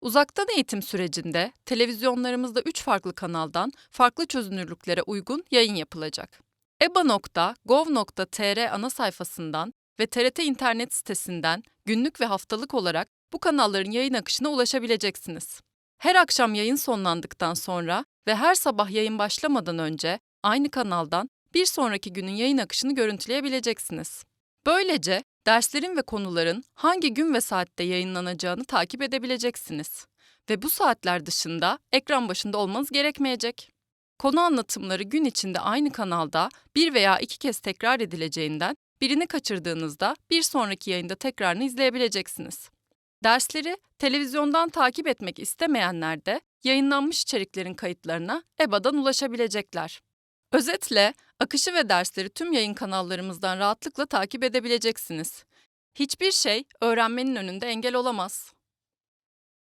Uzaktan eğitim sürecinde televizyonlarımızda 3 farklı kanaldan farklı çözünürlüklere uygun yayın yapılacak. eba.gov.tr ana sayfasından ve TRT internet sitesinden günlük ve haftalık olarak bu kanalların yayın akışına ulaşabileceksiniz. Her akşam yayın sonlandıktan sonra ve her sabah yayın başlamadan önce aynı kanaldan bir sonraki günün yayın akışını görüntüleyebileceksiniz. Böylece derslerin ve konuların hangi gün ve saatte yayınlanacağını takip edebileceksiniz. Ve bu saatler dışında ekran başında olmanız gerekmeyecek. Konu anlatımları gün içinde aynı kanalda bir veya iki kez tekrar edileceğinden birini kaçırdığınızda bir sonraki yayında tekrarını izleyebileceksiniz. Dersleri televizyondan takip etmek istemeyenler de yayınlanmış içeriklerin kayıtlarına EBA'dan ulaşabilecekler. Özetle akışı ve dersleri tüm yayın kanallarımızdan rahatlıkla takip edebileceksiniz. Hiçbir şey öğrenmenin önünde engel olamaz.